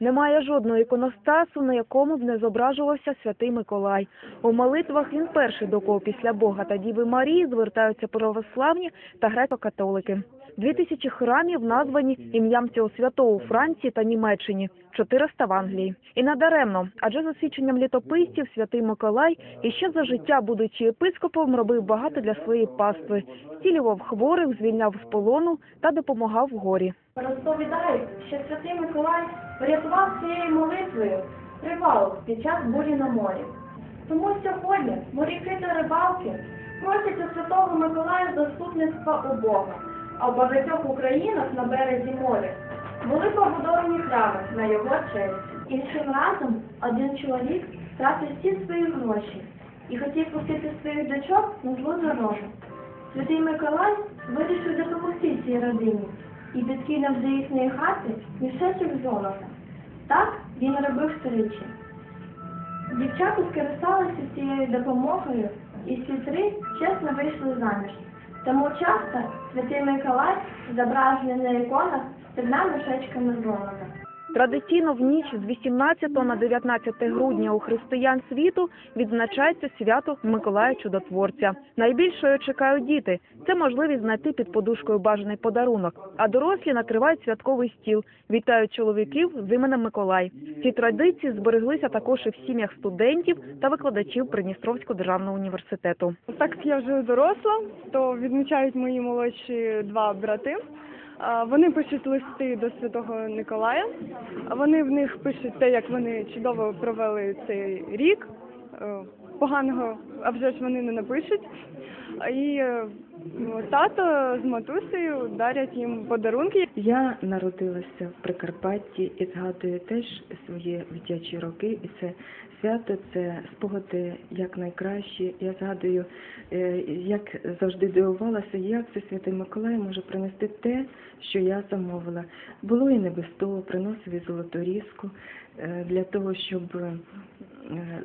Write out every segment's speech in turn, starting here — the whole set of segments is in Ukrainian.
Немає жодного іконостасу, на якому б не зображувався святий Миколай. У молитвах він перший, до кого після Бога та Діви Марії звертаються православні та греко-католики. Дві тисячі храмів названі ім'ям цього святого у Франції та Німеччині, 400 в Англії. І надаремно, адже за свідченням літописців святий Миколай іще за життя, будучи єпископом, робив багато для своєї пастви, зцілював хворих, звільняв з полону та допомагав в горі. Розповідають, що святий Миколай врятував своєю молитвою привал під час бурі на морі. Тому сьогодні моряки та рибалки просять у святого Миколая заступництва у Бога, а в багатьох українах на березі моря були побудовані храми на його честь. Іншим разом один чоловік втратив всі свої гроші і хотів пустити своїх дочок на злу дорогу. Святий Миколай вирішив допомогти цій родині і підкинув до їхньої хати мішечок золота. Так він робив тричі. Дівчата скористалися цією допомогою і всі три чесно вийшли заміж. Тому часто святий Миколай зображений на іконах з трьома мішечками золота. Традиційно в ніч з 18 на 19 грудня у християн світу відзначається свято Миколая Чудотворця. Найбільшою чекають діти. Це можливість знайти під подушкою бажаний подарунок. А дорослі накривають святковий стіл, вітають чоловіків з іменем Миколай. Ці традиції збереглися також і в сім'ях студентів та викладачів Придністровського державного університету. Так як я вже доросла, то відмічають мої молодші два брати. Вони пишуть листи до Святого Николая. Вони в них пишуть те, як вони чудово провели цей рік. Е, Поганого, а вже ж вони не напишуть. І е, тато з матусею дарять їм подарунки. Я народилася в Прикарпатті і згадую теж свої дитячі роки. І це свято, це спогади як найкращі. Я згадую, е, як завжди дивувалася, як це Святий Миколай може принести те, що я замовила. Було і не без того, приносив і золоту різку е, для того, щоб е,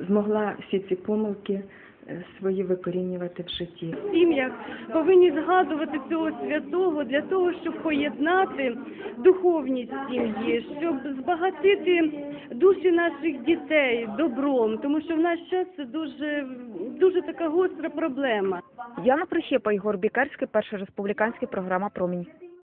змогла всі ці помилки свої викорінювати в житті. в сім'ях повинні згадувати цього святого для того, щоб поєднати духовність сім'ї, щоб збагатити душі наших дітей добром, тому що в наш час це дуже дуже така гостра проблема. Яна Прищепа, Ігор Бікарський, перша республіканська програма Промінь.